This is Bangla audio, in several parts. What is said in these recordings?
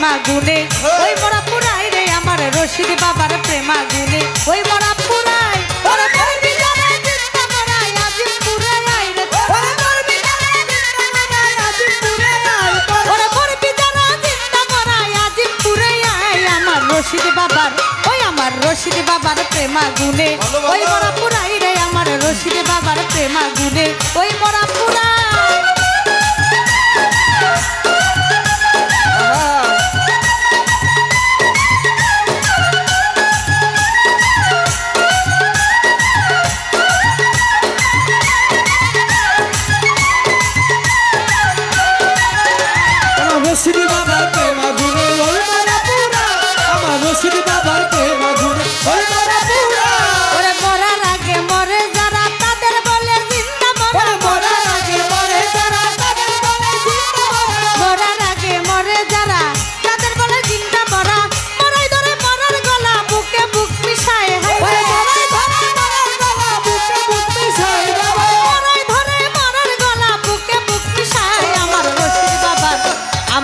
প্রেমা গুনে ওই মরা পুরাই রে আমার রশিদ বাবার প্রেমা গুনে ওই মরা পুরাই ওরে বলবি রশিদ বাবার। ওই আমার রশিদ বাবার প্রেমা গুনে ওই মরা পুরাই রে আমার রশিদ বাবার প্রেমা গুনে ওই মরা পুরাই।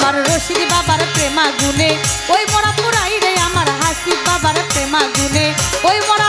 বাবার রশিদ বাবার প্রেমা গুনে ওই মরা পুরাই রে আমার হাসি বাবার প্রেমা গুনে ওই মরা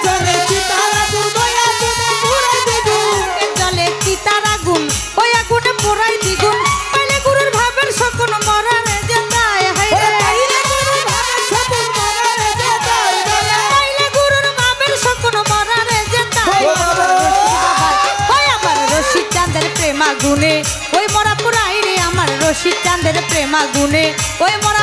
মা গুনে ওই মরা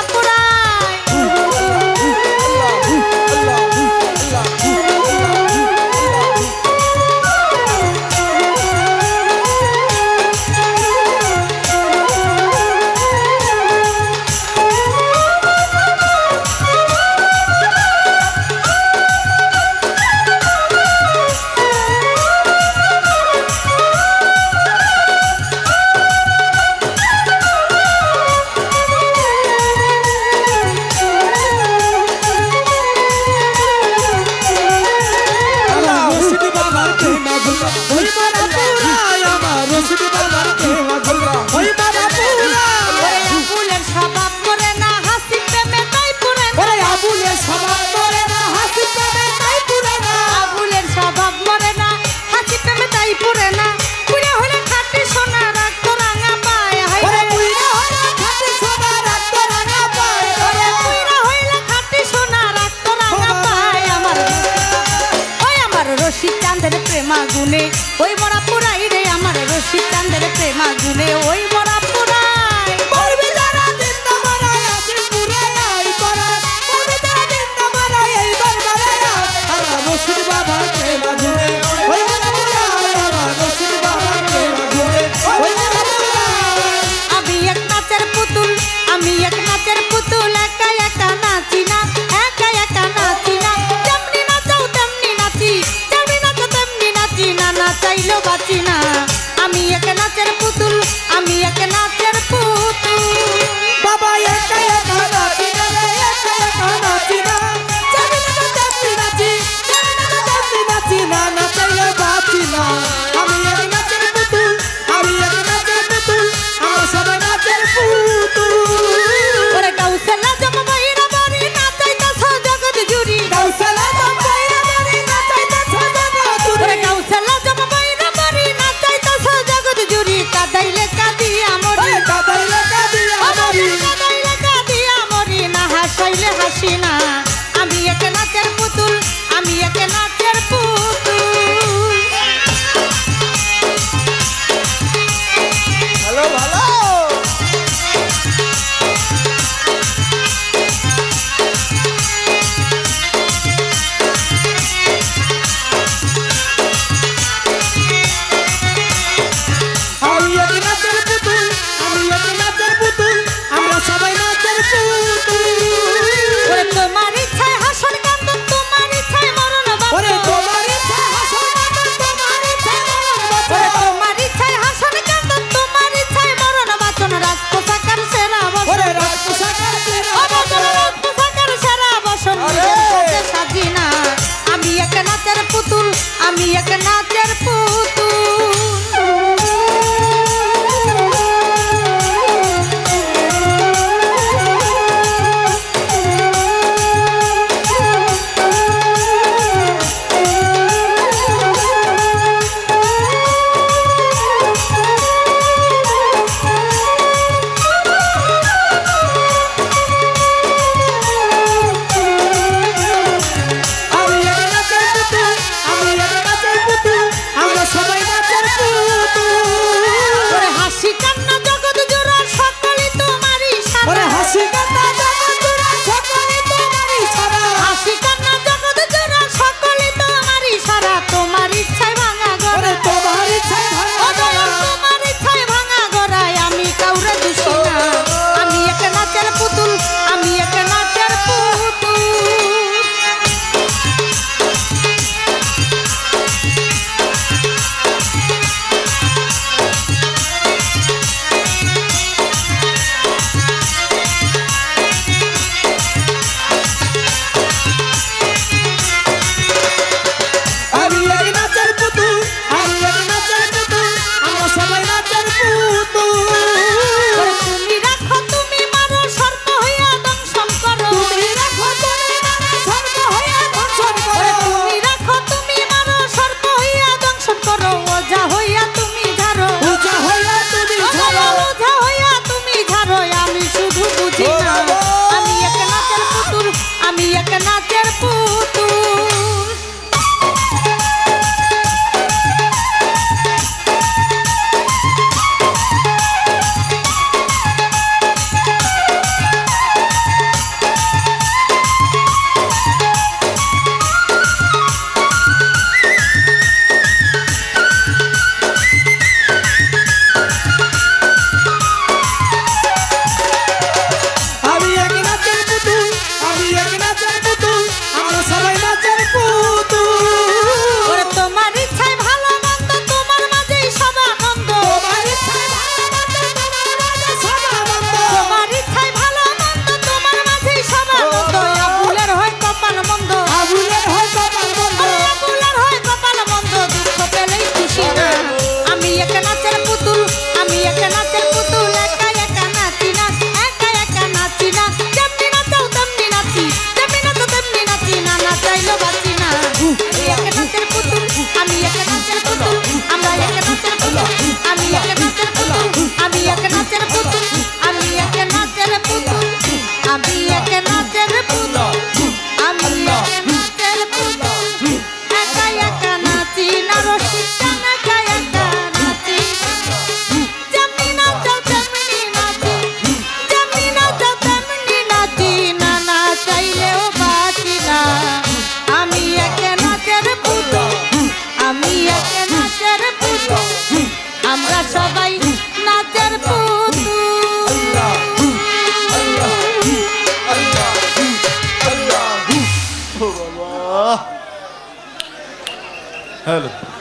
আগুনে ওই মরা পুরাই রে আমার রশিদ কান্দের প্রেমা আগুনে ওই মরা চাইলেও বাঁচি না।